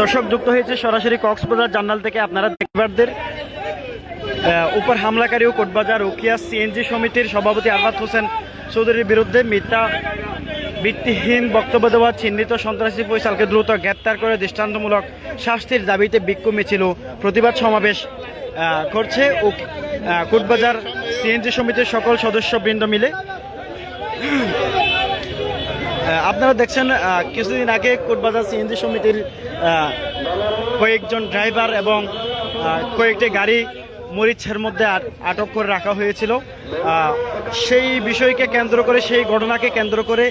দর্শক যুক্ত হয়েছে সরাসরি কক্সবাজার জার্নাল থেকে আপনারা দেখবারদের উপর হামলাকারী ও কোটবাজার উকিয়া সিএনজি সমিতির সভাপতি আরফাত হোসেন চৌধুরীর বিরুদ্ধে মিথ্যা ভিত্তিহীন বক্তব্য দেওয়া, চিহ্নিত সন্ত্রাসী ফৈসালকে দ্রুত গ্রেপ্তার করে দৃষ্টান্তমূলক শাস্তির দাবিতে বিক্ষোভ মিছিল প্রতিবাদ সমাবেশ করছে ও কোটবাজার সিএনজি সমিতির সকল সদস্যবৃন্দ মিলে। আপনারা দেখছেন কিছুদিন আগে কোটবাজার সিএনজি সমিতির কয়েকজন ড্রাইভার এবং কয়েকটি গাড়ি মরিচের মধ্যে আটক করে রাখা হয়েছিল। সেই বিষয়কে কেন্দ্র করে, সেই ঘটনাকে কেন্দ্র করে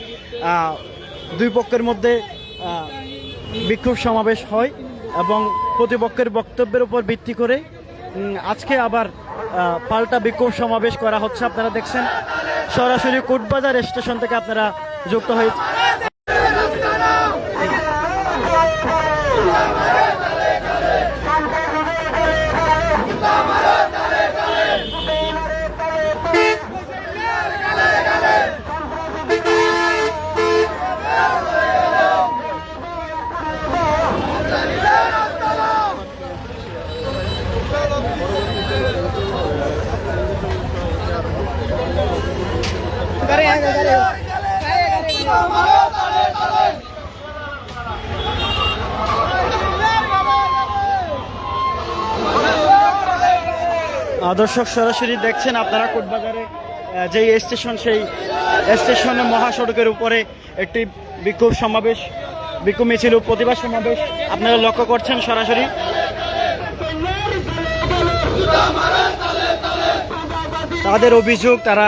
দুই পক্ষের মধ্যে বিক্ষোভ সমাবেশ হয় এবং প্রতিপক্ষের বক্তব্যের উপর ভিত্তি করে আজকে আবার পাল্টা বিক্ষোভ সমাবেশ করা হচ্ছে। আপনারা দেখছেন, সরাসরি কোটবাজার স্টেশন থেকে আপনারা যুক্ত হয়ে দর্শক সরাসরি দেখছেন আপনারা কোটবাজারে যে স্টেশন, সেই স্টেশনের মহাসড়কের উপরে একটি বিক্ষোভ সমাবেশ, বিক্ষোভ মিছিল প্রতিবাদ সমাবেশ আপনারা লক্ষ্য করছেন সরাসরি। তাদের অভিযোগ, তারা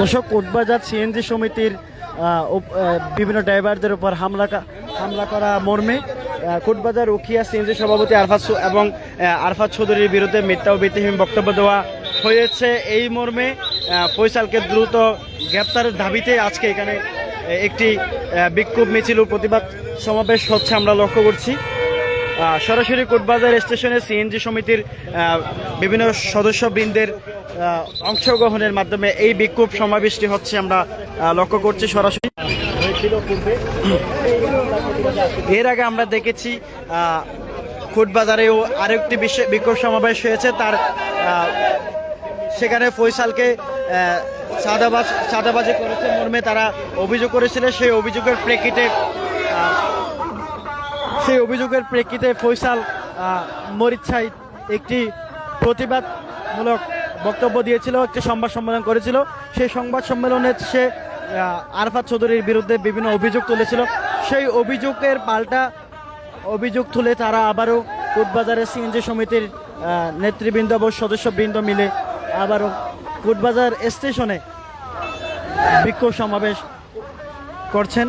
দর্শক কোটবাজার সিএনজি সমিতির বিভিন্ন ড্রাইভারদের উপর হামলা হামলা করা মর্মে কোটবাজার উখিয়া সিএনজি সভাপতি আরফাত এবং আরফাত চৌধুরীর বিরুদ্ধে মিথ্যা ও ভিত্তিহীন বক্তব্য দেওয়া হয়েছে। এই মর্মে আহ, ফয়সালকে দ্রুত গ্রেপ্তারের দাবিতে আজকে এখানে একটি বিক্ষোভ মিছিল ও প্রতিবাদ সমাবেশ হচ্ছে। আমরা লক্ষ্য করছি সরাসরি কোটবাজার স্টেশনে সিএনজি সমিতির বিভিন্ন সদস্যবৃন্দের অংশগ্রহণের মাধ্যমে এই বিক্ষোভ সমাবেশটি হচ্ছে আমরা লক্ষ্য করছি সরাসরি। এর আগে আমরা দেখেছি কোটবাজারেও আরেকটি বিক্ষোভ সমাবেশ হয়েছে। তার সেখানে ফৈসালকে চাঁদাবাজ, চাঁদাবাজি করেছে মর্মে তারা অভিযোগ করেছিল। সেই অভিযোগের প্রেক্ষিতে সেই অভিযোগের প্রেক্ষিতে ফৈসাল আহ, মরিচ্ছায় একটি প্রতিবাদমূলক বক্তব্য দিয়েছিল একটি সংবাদ সম্মেলন করেছিল। সেই সংবাদ সম্মেলনে সে আরফাত চৌধুরীর বিরুদ্ধে বিভিন্ন অভিযোগ তুলেছিল। সেই অভিযোগের পাল্টা অভিযোগ তুলে তারা আবারও কোটবাজারের সিএনজি সমিতির নেতৃবৃন্দ এবং সদস্যবৃন্দ মিলে আবারও কোটবাজার স্টেশনে বিক্ষোভ সমাবেশ করছেন।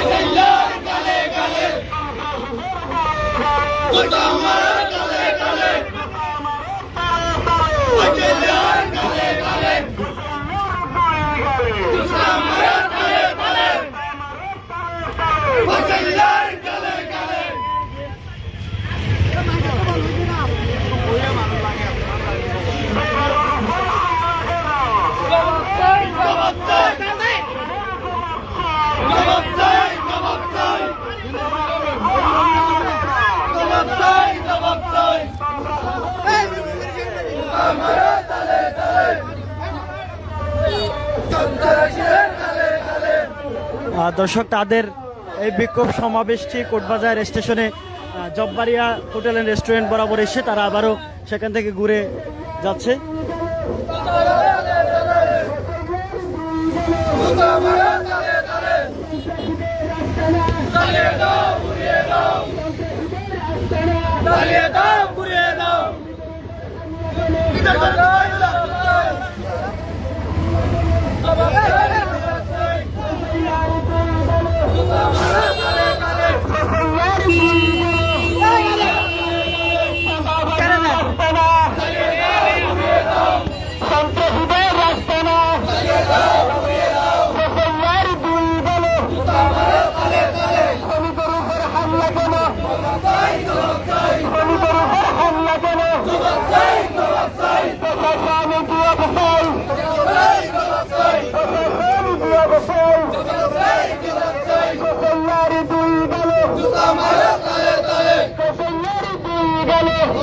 Allah. দর্শক, তাদের এই বিক্ষোভ সমাবেশটি কোটবাজার স্টেশনে জব্বারিয়া হোটেল অ্যান্ড রেস্টুরেন্ট বরাবর এসে তারা আবারও সেখান থেকে ঘুরে যাচ্ছে। দাও।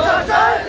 お父。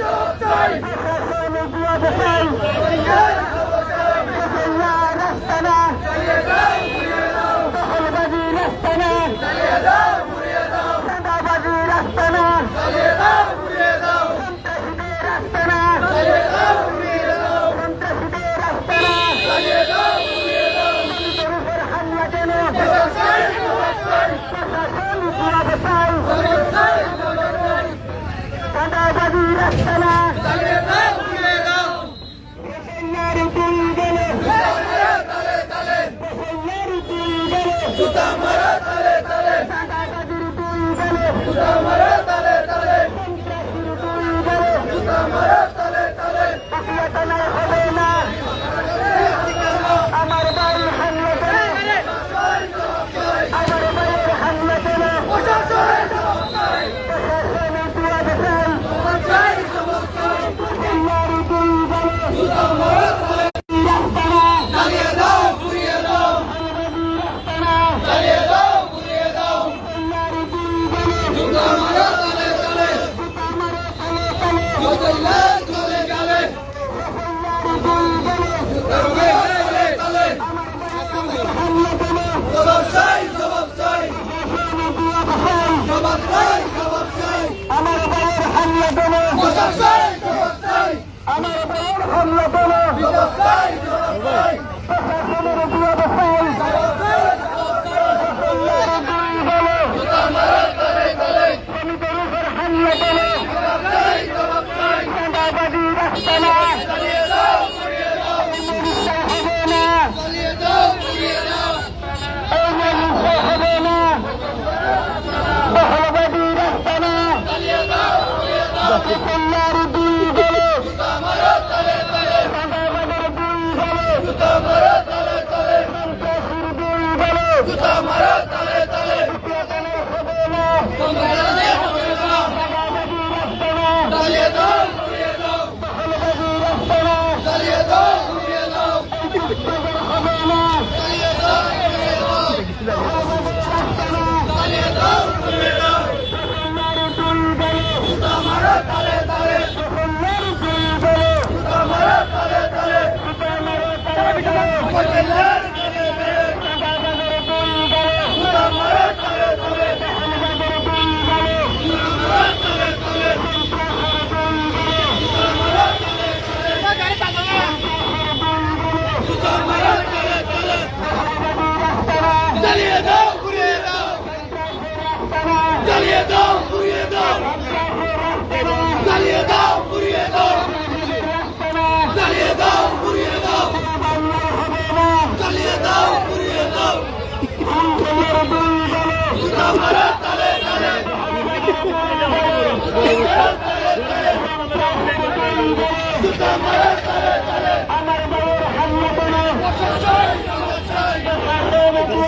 Obrigado.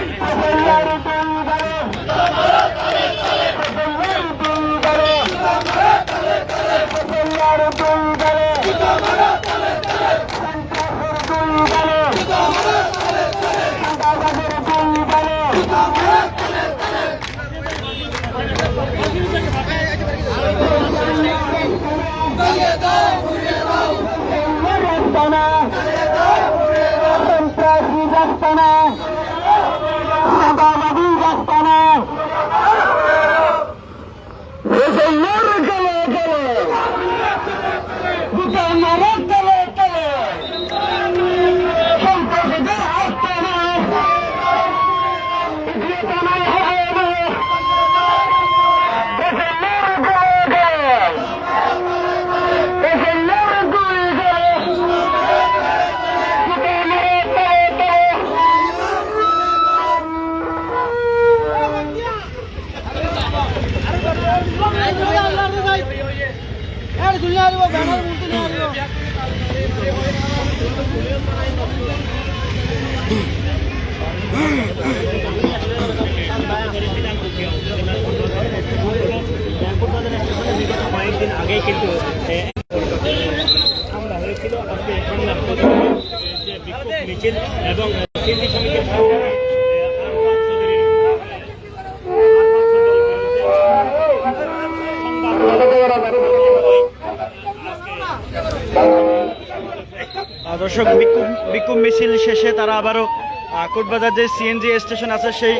বাড়ি হামলা করে আমার বাড়ি হামলা করে আল্লাহর দিন গেলে আল্লাহর দিন গেলে আল্লাহর দিন গেলে সন্ত্রাসের দিন গেলে দাদাদের দিন গেলে রাস্তানা সন্ত্রাসী রাস্তানা সাদাবাদী রাস্তানা মুসলমান গেলে গেলে মুসলমানের গেলে গেলে সন্ত্রাসীদের আস্তানা ঘটনায় হয় না মুসলমান গেলে গেলে মুসলমান গেলে গেলে কয়েকদিন আগে কিন্তু এ, হামলা হয়েছিল আজকে হামলা হয়েছে, যে বিক্ষোভ মিছিল এবং সিন্ধি সমিতির সরকার, এ, আরফাত চৌধুরীর, এ, আরফাত চৌধুরীর বিরুদ্ধে আহ, দর্শক বিক্ষোভ বিক্ষোভ মিছিল শেষে তারা আবারও কোটবাজার যে সিএনজি স্টেশন আছে সেই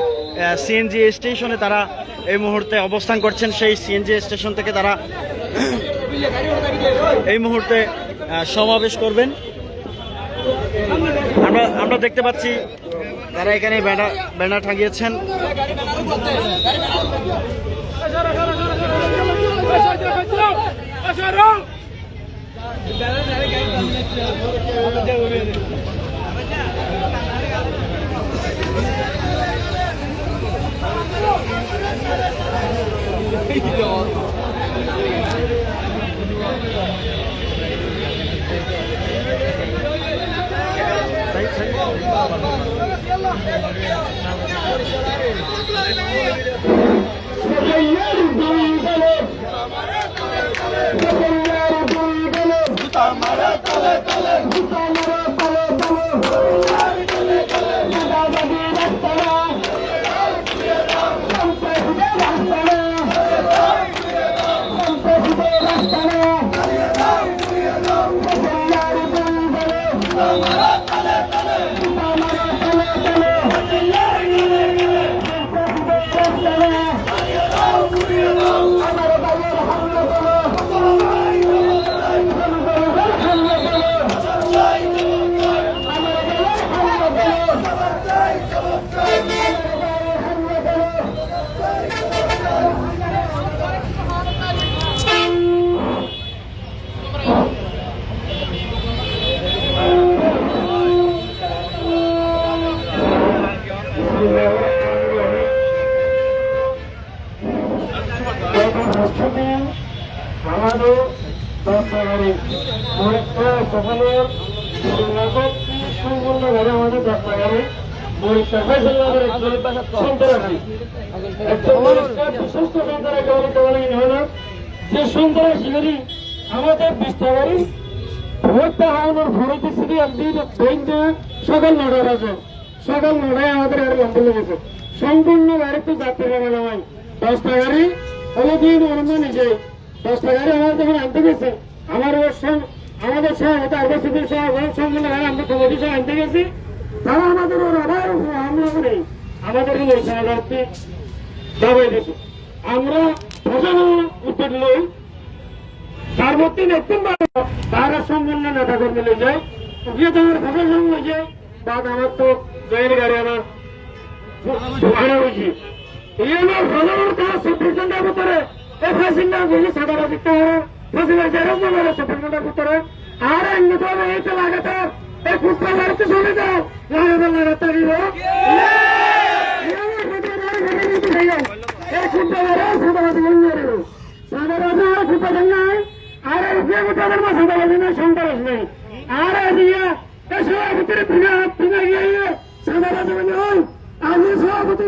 সিএনজি স্টেশনে তারা এই মুহূর্তে অবস্থান করছেন সেই সিএনজি স্টেশন থেকে তারা এই মুহূর্তে সমাবেশ করবেন আমরা আমরা দেখতে পাচ্ছি তারা এখানে ব্যানার ব্যানার টাঙিয়েছেন يلا আমাদের যে সন্ত্রাসীগুলি আমাদের বিস্তাগাড়ি ভোটটা হাওয়ানোর ভোট দিচ্ছি একদিন বেঞ্চে সকাল নটা বাজে সকাল নটায় আমাদের গাড়ি বন্ধ লেগেছে সম্পূর্ণ গাড়িতে যাত্রী পাবে নামাই দশটা গাড়ি কোনোদিন অন্য নিজে। দশটা গাড়ি আমার যখন আনতে গেছে, আমার ওর আমাদের সভাপতি আর্বাসীদের সভাপতি সম্পূর্ণ গাড়ি আমরা কমিটি সহ আনতে গেছি। তারা আমাদের ওর আবার হামলা করে আমাদেরকে বলছে আমাদেরকে দাবাই দিচ্ছে আমরা প্রশাসন উত্তর লই তার মধ্যে পারো তারা সম্পূর্ণ নেতা কর্মী লই যায়, গিয়ে তোমার প্রশাসন লই যায়। বাদ আমার তো জয়ের গাড়ি আমার ঢুকানো হয়েছে এই হলো ভালোর কাজ চব্বিশ ঘণ্টার ভিতরে। এই ফাঁসির নাম বুঝি সাদাবাজি ফাঁসি হয়েছে এরকম হলো চব্বিশ ঘণ্টার ভিতরে। আর হবে, এই তো লাগাতার। এই ফুটবল আর আর রুপিয়া কোটাদের মা সাদাবাজি নাই সন্ত্রাস নেই। আর দিয়া সভাপতির বিনা বিনা গিয়ে সাদাবাজি মানে ওই আমি সভাপতি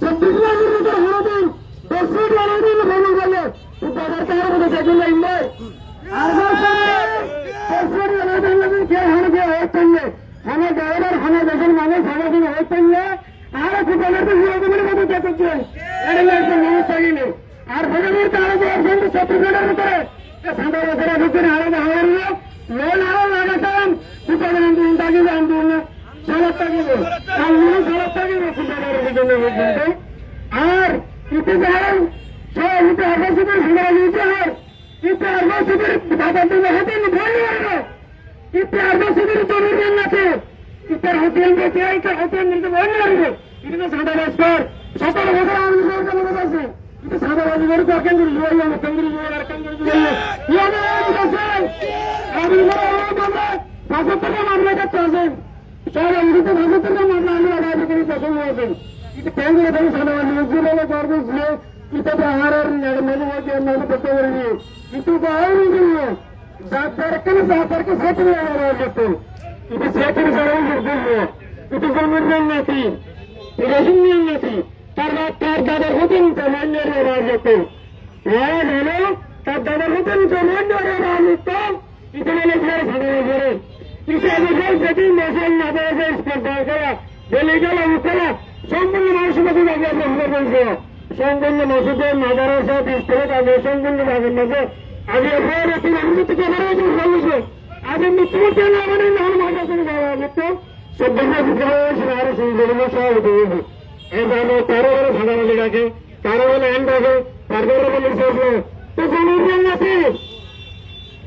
চব্বিশ লাখের মতো হারাবেন দশ লাখের ভালো গেলে ফুটবলের তার মধ্যে দেখুন নাই। আর দশ লাখের কে হারবে ওই পেলে হানে গায়ের হানে দেশের মানুষ সারাদিন ওই পেলে আর ফুটবলের তো বলে ফুটবলের আন্দোলন থাকিবে আন্দোলন সালাদ থাকিবে আন্দোলন সালাদ থাকিবে ফুটবলের ভিতরে পর্যন্ত আর ইতিহাস ইতিহাসের সাদা ইতিহাস ইতিহাসের দাদা তুমি হাতে ভয় করবে ইতিহাসের তরুণ আছে ইতার হোটেল গেছে ইতার হোটেল নিতে ভয় করবে এটা সতেরো বছর আমি সরকার আছে सावादे साधी गवर्मेंट रहणु सेठ इहो न তার তার দাদার হতেন কমান্ডার রাজত্ব হ্যাঁ হলো তার দাদার হতেন কমান্ডার রাজত্ব ফের ভালো করে ইতালি ফের যদি মেসেল না দেয় স্পর্ধা করা বলে গেল মুখলা সম্পূর্ণ মানুষের মধ্যে আপনার বলছে সম্পূর্ণ মসজিদের মাদারের সাথে স্থলে তাদের সম্পূর্ণ ভাবের মধ্যে আগে ফের একটি অনুমতি করে বলছে আগে মৃত্যুমূর্তি না মানে না মাথা করে যাওয়া সব দিন আরও সুন্দর সহ এখানে ডাকে তারপরে বলে শেষে তো কোনো আছে?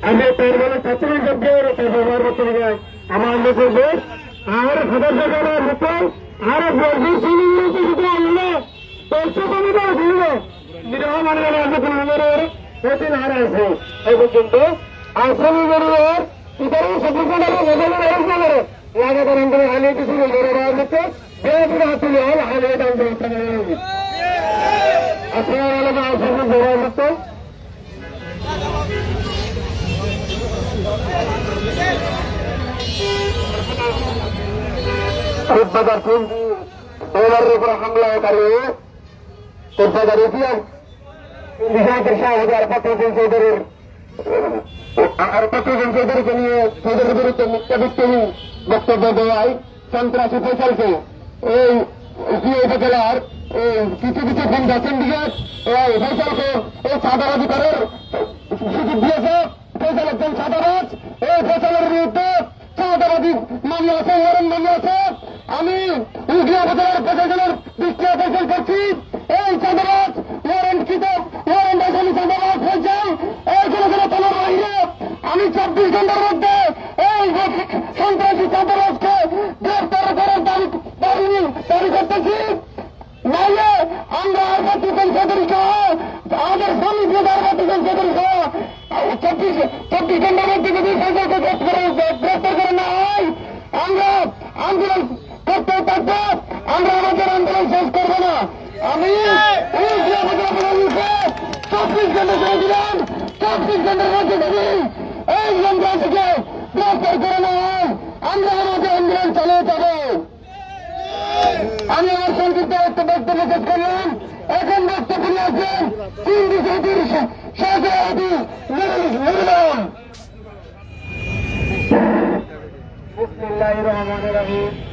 আমি তার বলে ছাত্র শব্দ ব্যবহার করতে হবে। আমার লোকের দেশ, আর হাজার টাকার মতো, আর বর্ষের সিলিন্ডার শুধু আনলে পয়সা কমে দেওয়া দিল নিরহ মানে এখন আমাদের প্রতিদিন হার আছে। এই পর্যন্ত আশ্রম বেরিয়ে ইতারে সবগুলো বদলে এরকম করে লাগাতার আন্দোলন হালিয়ে কিছু করে হাতুলে হল হালিয়ে আন্দোলন চালিয়ে আসসালামু আলাইকুম আশ্রম দেওয়া হচ্ছে কোটবাজার পুঞ্জি ওনার উপর হামলা চালিয়ে কোটবাজার ইতিহাস বিধায়কের শাহবাজার পত্রজন চৌধুরীর আর পত্রজন চৌধুরীকে নিয়ে চৌধুরীর বিরুদ্ধে মিথ্যাভিত্তিহীন বক্তব্য দেওয়ায় সন্ত্রাসী ফেসালকে এই উপজেলার কিছু কিছু ফোন সিন্ডিকেট দিকে ফেসালকে এই সাদাবাজি করার সুযোগ দিয়েছে। ফেসাল একজন সাদাবাজ এই ফেসালের বিরুদ্ধে চাঁদাবাদী মামলা আছে ওয়ারেন্ট মামলা আছে। আমি ইউডিয়া উপজেলার প্রশাসনের আকর্ষণ করছি। এই চাঁদাবাজ ওয়ারেন্ট কৃত ওয়ারেন্ট আসামি চাঁদাবাজ এই কোনো কোনো থানার বাইরে। আমি চব্বিশ ঘণ্টার মধ্যে এই সন্ত্রাসী চাঁদাবাজকে গ্রেপ্তার করার দাবি দাবি করতেছি। নাইলে আমরা আর চৌধুরী সহ, আমাদের প্রধান বাতিজন চৌধুরী সহ, চব্বিশ চব্বিশ ঘণ্টার মধ্যে যদি সরকারকে গ্রেপ্তার করে না হয়, আমরা আন্দোলন করতে থাকব আমরা আমাদের আন্দোলন শেষ করব না। আমি চব্বিশ ঘণ্টা দিলাম চব্বিশ ঘণ্টার মধ্যে যদি এই সন্ত্রাসীকে গ্রেপ্তার করে না হয় আমরা আমাদের আন্দোলন চালিয়ে যাব। আমি আমার সংক্ষিপ্ত একটা বক্তব্য শেষ করলাম। এখন বক্তব্য নিয়ে চৌধুরী সহসভাপতি নুরুলাম বিসমিল্লাহ রহমান রহিম।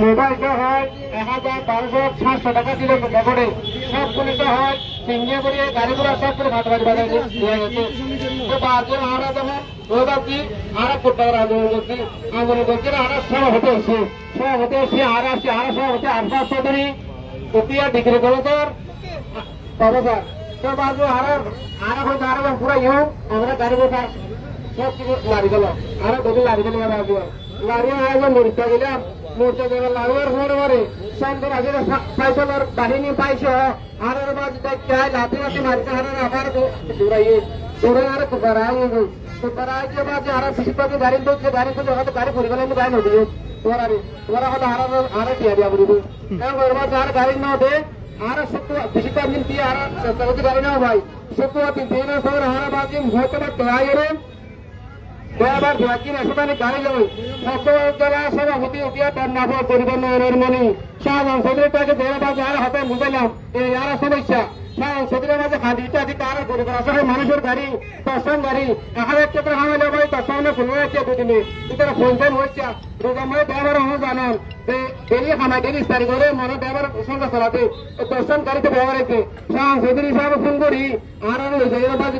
মোবাইলটা হয় এক হাজার বারোশো সাতশো টাকা দিলে করে সবগুলিতে হয়, সিঙ্গে করে গাড়ি ঘোড়া সব করে ফাটাফাটি বাজায় দিয়ে গেছে। তো পাঁচজন আমরা যখন ওইবার কি আরা ফুটবল আন্দোলন করছি আন্দোলন করছি আরা সভাপতি হচ্ছে সভাপতি হচ্ছে আর আসছে আর সভাপতি আরফাজ চৌধুরী উপিয়া ডিগ্রি কলেজের প্রফেসর তো বাজু আর আর হয়তো আর পুরো ইউ আমরা গাড়ি ঘোড়া সব কিছু লারি গেল আর গদি লারি গেল লারি আয়োজন মরিচা গেলাম দেওয়ার লাগবার ঘরে ঘরে সন্ধ্যের আগে ফাইসলের বাহিনী পাইছে। আর এর বাজ দেখতে লাতি লাতি মারতে আর আবার দৌড়াই দৌড়াই আর কুপারাই কুপারাই যে বাজে আর বেশিরভাগ গাড়ি বলছে গাড়ি তো হয়তো গাড়ি পরিগণন গাড়ি নদী তোমার আরে তোমার হয়তো আর আর টিয়া দিয়া বলিব কারণ এর বাজে আর গাড়ি না দে, আর সত্য বেশিরভাগ দিন দিয়ে আর সত্যি গাড়ি না ভাই সত্য তিন দিন সর হারা বাজে হয়তো বা টেয়াই এর এবার বাকির আসলে গাড়ি যাবে সত্যবাদা সভাপতি উঠিয়া তার নাফা পরিবার নয়নের মনি শাহজাহান সদরের তাকে দেওয়া বাজে আর হাতে বুঝাইলাম এই আর সমস্যা। শাহজাহান সদরের মাঝে হাঁটিটা আছে। তার পরিবার আসলে মানুষের গাড়ি। দর্শন গাড়ি এখন একটা করে হামাইলে ভাই দর্শনে ফুল হয়েছে দুদিনে। এটা ফোন হচ্ছে রোজাময় ব্যবহার হওয়া জানান ডেলি হামাই ডেলি ইস্তারি করে মনে ব্যবহার সঙ্গে চালাতে। দর্শন গাড়িতে ব্যবহার হয়েছে শাহজাহান সদর হিসাবে ফোন করি আর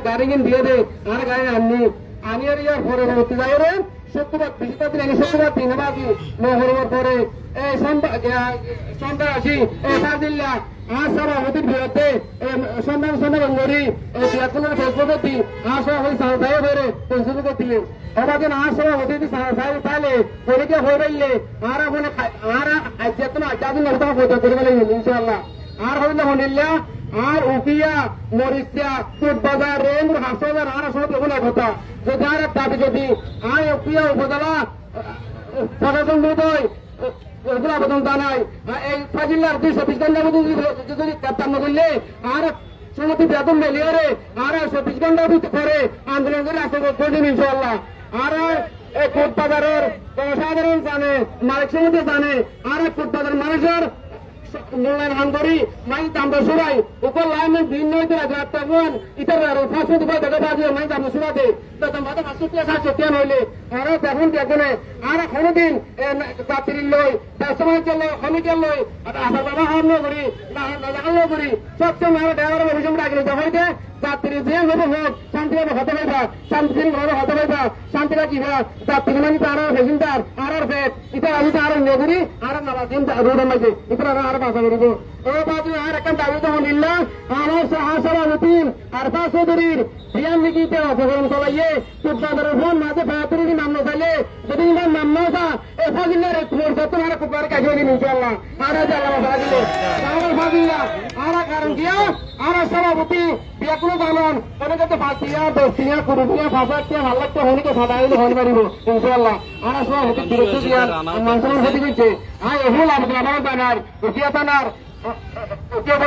গাড়ি দিয়ে দে। আর গাড়ি আননি। আমি আর ইয়ার পরে হতে যাই রে শুক্রবার দিন, আগে শুক্রবার দিন বাকি মহরবার পরে এই সন্ধ্যা আসি এই সাদিল্লা আর সভাপতির বিরুদ্ধে সন্ধান সন্ধান করি এই বিয়াকুলের ফেসবুকে দি আর সভাপতি সাহসায় বেড়ে ফেসবুকে দিলে আমাদের আর সভাপতি সাহসায় পাইলে পরীক্ষা হয়ে রইলে আর ওখানে আর যেত না চাদিন লাগতে হবে করে ইনশাল্লাহ আর হইলে হনিল্লা আর উপিয়া মরিচিয়া ফুট বাজার রেল হাসবাজার আর সব এগুলো কথা যদি আর দাবি যদি আর উপিয়া উপজেলা, প্রশাসন মহোদয়, এগুলো আবেদন জানাই এই ফাজিল্লার দুই ঘণ্টার মধ্যে যদি গ্রেপ্তার না করলে, আর সমতি বেতন মেলিয়ে আর চব্বিশ ঘণ্টার ভিতরে করে আন্দোলন করে আসতে কঠিন ইনশাল্লাহ আর এই ফুট বাজারের জনসাধারণ জানে, মালিক সমিতি জানে, আর ফুটবাজার মানুষের মূল্যায়ন হান করি মাই দামটা সুরাই। উপর লাইনে দিন নয় তো রাজা তখন ইতার ফাঁসশো দুপাই টাকা পাচ্ছে মাই দাম সুরাতে তো পাঁচশো টিয়া সাতশো টিয়া নইলে, আর দেখুন দেখুন আর কোনোদিন যাত্রী লই ব্যবসা চলো কমিটির লই আশা বাবা হার করি না করি সবসময় আর ড্রাইভার অভিযোগ রাখলে হইতে যাত্রী যে হবে হোক, শান্তি হবে, হতে পারবা। শান্তি ভাবে হতে পারবা। শান্তি রাখিবা যাত্রী মানে তার আর আর ফেট ইটা আমি তো আরও নগরী আর নামাজিন রোড মাঝে ইতরা আর বাসা করিব। ও বাজু, আর একটা দাবি তো নিল্লা আমার সভাপতি আর পাঁচ চৌধুরীর। রিয়ান লিখিতে অপকরণ চলাইয়ে চোদ্দাদের ফোন মাঝে ফায়াতুরি নাম না যদি ইমান নাম না থা এ ফাজিল্লার মোর যত আর কুপার দিন ইনশাআল্লাহ আর আল্লাহ ফাজিলে আমার ফাজিল্লা আর কারণ কিয়া আর সভাপতি, বিয়া কোনো জানন অনেকে তো ফাঁসিয়া দশিয়া কুরুটিয়া ফাঁসাটিয়া ভালো লাগতো হনিকে সাদা হইলে হন পারিব ইনশাআল্লাহ। আর সভাপতি বিরুদ্ধে দিয়া মানুষের ক্ষতি করছে আর উঠিয়া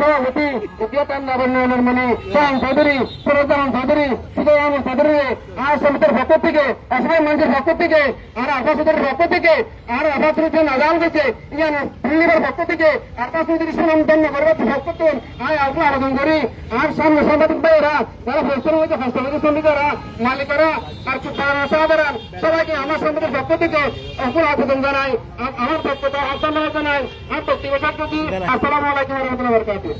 সভাপতি উঠিয়া তার নবন্নয়নের মানে সোহান চৌধুরী ফিরোজামান চৌধুরী সুদয়ান চৌধুরী। আর সমিতির পক্ষ থেকে আসমাই মঞ্চের পক্ষ থেকে, আর চৌধুরীর পক্ষ থেকে, আর আফা চৌধুরী নাজাল গেছে ইয়ান দিল্লির পক্ষ থেকে, আর সুনাম দন্য করবে পক্ষ থেকে, আয় আপনি আবেদন করি। আর সামনে সাংবাদিক ভাইয়েরা, যারা পরিশ্রম হয়েছে হস্তবাদী শ্রমিকেরা, মালিকেরা, আর সাধারণ সবাইকে আমার সম্পদের পক্ষ থেকে অকুল আবেদন জানাই আমার পক্ষ থেকে জানাই, আর ব্যক্তিগত প্রতি আসসালামু আলাইকুম রহমতুল্লাহ বরকাতুহ।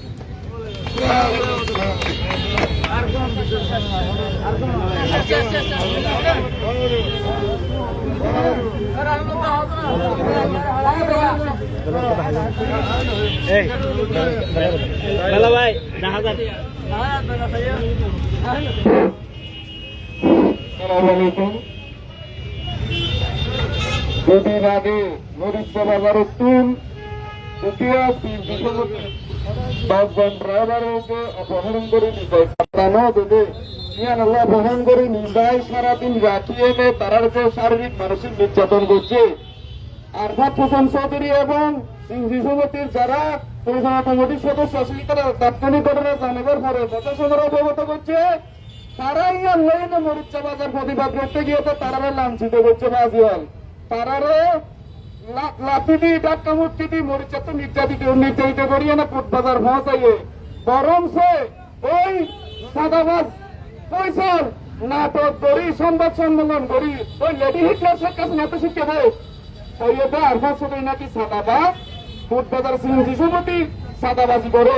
ভাই দেখা মরিচা বাজারের তুল অপহরণ করে সারাদিন এনে তারার যে শারীরিক মানসিক নির্যাতন করছে চৌধুরী এবং যারা পরিচালনা কমিটির সদস্য ছিল তারা তাৎক্ষণিক ঘটনা জানাবার পরে অবগত করছে তারাই অনলাইনে মরিচা বাজার প্রতিবাদ করতে গিয়ে তো লাঞ্ছিত করছে বাজিয়াল তারারে লা- লাঠি দিয়ে ডাক্কা মুক্তি দিয়ে মরিচা তো নির্যাতিত নির্যাতিত করিয়ে না ফুট বাজার পৌঁছাইয়ে বরং সে ওই সাদাবাস পয়সার নাটক করি, সংবাদ সম্মেলন করি, ওই লেডি হিটলার শেখ কাছে নাটক শিখতে দেয় সৈয়দা আরফা সবাই নাকি সাদাবাজ, ফুটবাজার সিংহী সমিতি সাদাবাজি করে।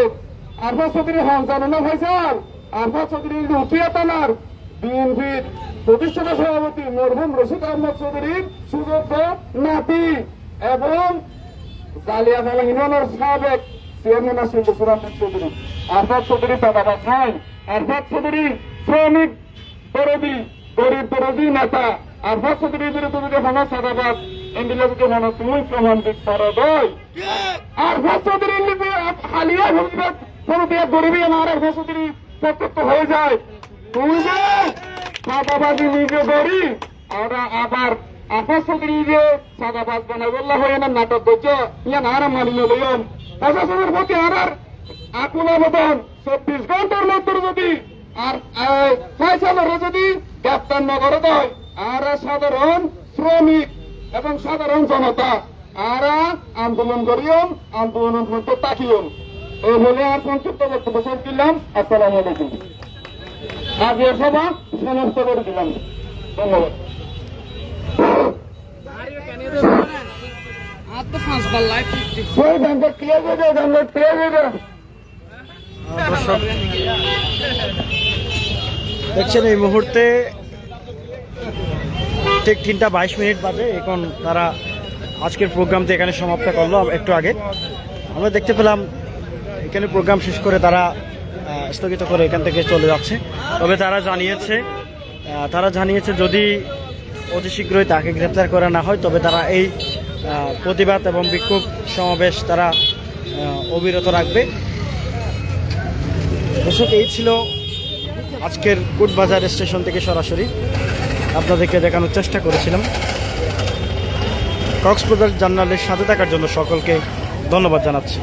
চৌধুরী হক জানো না ভাইসাল আরফা চৌধুরী উঠিয়া তালার বিএনপির প্রতিষ্ঠাতা সভাপতি মরহুম রশিদ আহমদ চৌধুরীর সুযোগ্য নাতি। এবং জালিয়াখালা ইউনিয়নের সাবেক চেয়ারম্যান আছেন আহমদ চৌধুরী। আরফাত চৌধুরী দাদা ভাই আরফাত চৌধুরী শ্রমিক দরদি, গরিব দরদি নেতা। আরফাত চৌধুরীর বিরুদ্ধে যদি হনো সাদাবাদ হনো তুমি প্রমাণ দিতে চৌধুরীর লিপি হালিয়া ভূমিকা কোনো গরিবী আমার আরফাত চৌধুরী প্রত্যক্ষ হয়ে যায় তুমি যে সাদাবাদী নিজে গরিব আর আবার হয়ে না নাটক করছে? ইয়া না আর মধ্যে ফয়সালের আর সাধারণ শ্রমিক এবং সাধারণ জনতা। আর আন্দোলন করিও, আন্দোলন করতে তাকিও। এই বলে আর সংক্ষিপ্ত বক্তব্য শেষ দিলাম আসসালামু আলাইকুম। আজ এ সভা সমস্ত করে দিলাম। ধন্যবাদ ওই ব্যাংকের ক্লিয়ার করে দেয় ব্যাংকের ক্লিয়ার করে দেয় দর্শক দেখছেন, এই মুহূর্তে ঠিক তিনটা বাইশ মিনিট বাজে এখন তারা আজকের প্রোগ্রামটি এখানে সমাপ্ত করল একটু আগে। আমরা দেখতে পেলাম, এখানে প্রোগ্রাম শেষ করে তারা স্থগিত করে এখান থেকে চলে যাচ্ছে। তবে তারা জানিয়েছে তারা জানিয়েছে যদি অতি শীঘ্রই তাকে গ্রেপ্তার করা না হয়, তবে তারা এই প্রতিবাদ এবং বিক্ষোভ সমাবেশ তারা অবিরত রাখবে। দর্শক, এই ছিল আজকের কোটবাজার স্টেশন থেকে সরাসরি। আপনাদেরকে দেখানোর চেষ্টা করেছিলাম। কক্সবাজার জার্নালের সাথে থাকার জন্য সকলকে ধন্যবাদ জানাচ্ছি।